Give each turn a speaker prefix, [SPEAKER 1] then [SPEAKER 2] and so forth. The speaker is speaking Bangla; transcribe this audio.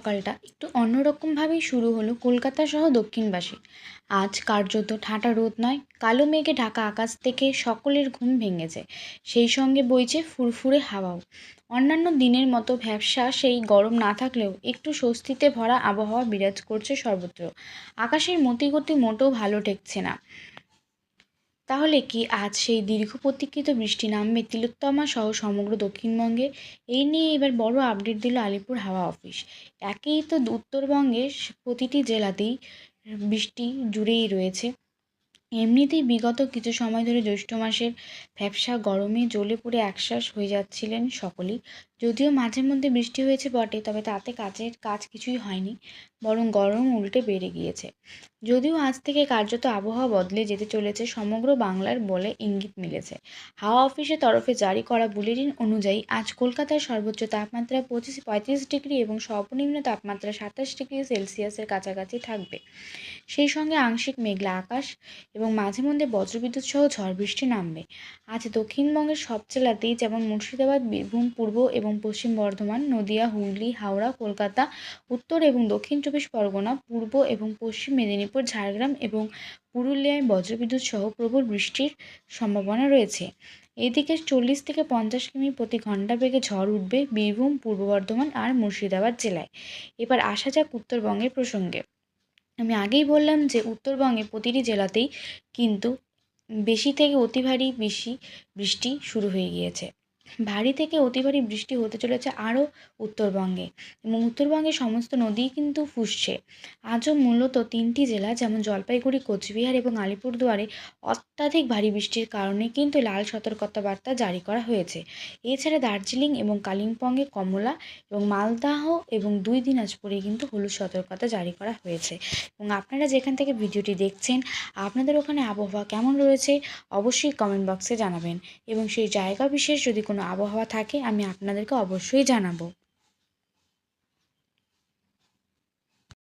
[SPEAKER 1] সকালটা একটু অন্যরকমভাবেই শুরু হলো কলকাতা সহ দক্ষিণবাসী। আজ কার্যত ঠাঁটা রোদ নয়, কালো মেঘে ঢাকা আকাশ থেকে সকলের ঘুম ভেঙেছে, সেই সঙ্গে বইছে ফুরফুরে হাওয়াও। অন্যান্য দিনের মতো ভ্যাবসা সেই গরম না থাকলেও একটু স্বস্তিতে ভরা আবহাওয়া বিরাজ করছে সর্বত্র। আকাশের মতিগতি মোটেও ভালো ঠেকছে না। তাহলে কি আজ সেই দীর্ঘ প্রতীক্ষিত বৃষ্টি নামবে তিলোত্তমা সহ সমগ্র দক্ষিণবঙ্গে? এই নিয়ে এবার বড় আপডেট দিল আলিপুর হাওয়া অফিস একেই তো উত্তরবঙ্গের প্রতিটি জেলাতেই বৃষ্টি জুড়েই রয়েছে। এমনিতেই বিগত কিছু সময় ধরে জ্যৈষ্ঠ মাসের ভ্যাপসা গরমে জ্বলে পুড়ে একশ্বাস হয়ে যাচ্ছিলেন সকলেই। যদিও মাঝে মধ্যে বৃষ্টি হয়েছে বটে, তবে তাতে কাজের কাজ কিছুই হয়নি, বরং গরম উল্টে বেড়ে গিয়েছে। যদিও আজ থেকে কার্যত আবহাওয়া বদলে যেতে চলেছে, সমগ্র বাংলার বলে ইঙ্গিত মিলেছে। হাওয়া অফিসের তরফে জারি করা বুলেটিন অনুযায়ী, আজ কলকাতার সর্বোচ্চ তাপমাত্রা পঁচিশ, পঁয়ত্রিশ ডিগ্রি এবং সর্বনিম্ন তাপমাত্রা সাতাশ ডিগ্রি সেলসিয়াসের কাছাকাছি থাকবে। সেই সঙ্গে আংশিক মেঘলা আকাশ এবং মাঝে মধ্যে বজ্রবিদ্যুৎ সহ ঝড় বৃষ্টি নামবে। আজ দক্ষিণবঙ্গের সব জেলাতেই যেমন মুর্শিদাবাদ, বীরভূম, পূর্ব এবং পশ্চিম বর্ধমান, নদিয়া, হুগলি, হাওড়া, কলকাতা, উত্তর এবং দক্ষিণ চব্বিশ পরগনা, পূর্ব এবং পশ্চিম মেদিনীপুর, ঝাড়গ্রাম এবং পুরুলিয়ায় বজ্রবিদ্যুৎ সহ প্রবল বৃষ্টির সম্ভাবনা রয়েছে। এদিকে চল্লিশ থেকে পঞ্চাশ কিমি প্রতি ঘণ্টা বেগে ঝড় উঠবে বীরভূম, পূর্ব বর্ধমান আর মুর্শিদাবাদ জেলায়। এবার আসা যাক উত্তরবঙ্গের প্রসঙ্গে। আমি আগেই বললাম যে উত্তরবঙ্গে প্রতিটি জেলাতেই কিন্তু বেশি থেকে অতি ভারী বেশি বৃষ্টি শুরু হয়ে গিয়েছে। ভারী থেকে অতি ভারী বৃষ্টি হতে চলেছে আরও উত্তরবঙ্গে এবং উত্তরবঙ্গের সমস্ত নদীই কিন্তু ফুসছে। আজও মূলত তিনটি জেলা, যেমন জলপাইগুড়ি, কোচবিহার এবং আলিপুরদুয়ারে অত্যাধিক ভারী বৃষ্টির কারণে কিন্তু লাল সতর্কতা বার্তা জারি করা হয়েছে। এছাড়া দার্জিলিং এবং কালিম্পংয়ে কমলা এবং মালদাহ এবং দুই দিনাজপুরে কিন্তু হলুদ সতর্কতা জারি করা হয়েছে। এবং আপনারা যেখান থেকে ভিডিওটি দেখছেন, আপনাদের ওখানে আবহাওয়া কেমন রয়েছে, অবশ্যই কমেন্ট বক্সে জানাবেন। এবং সেই জায়গা বিশেষ যদি কোনো আবহাওয়া থাকে আমি আপনাদেরকে অবশ্যই জানাব।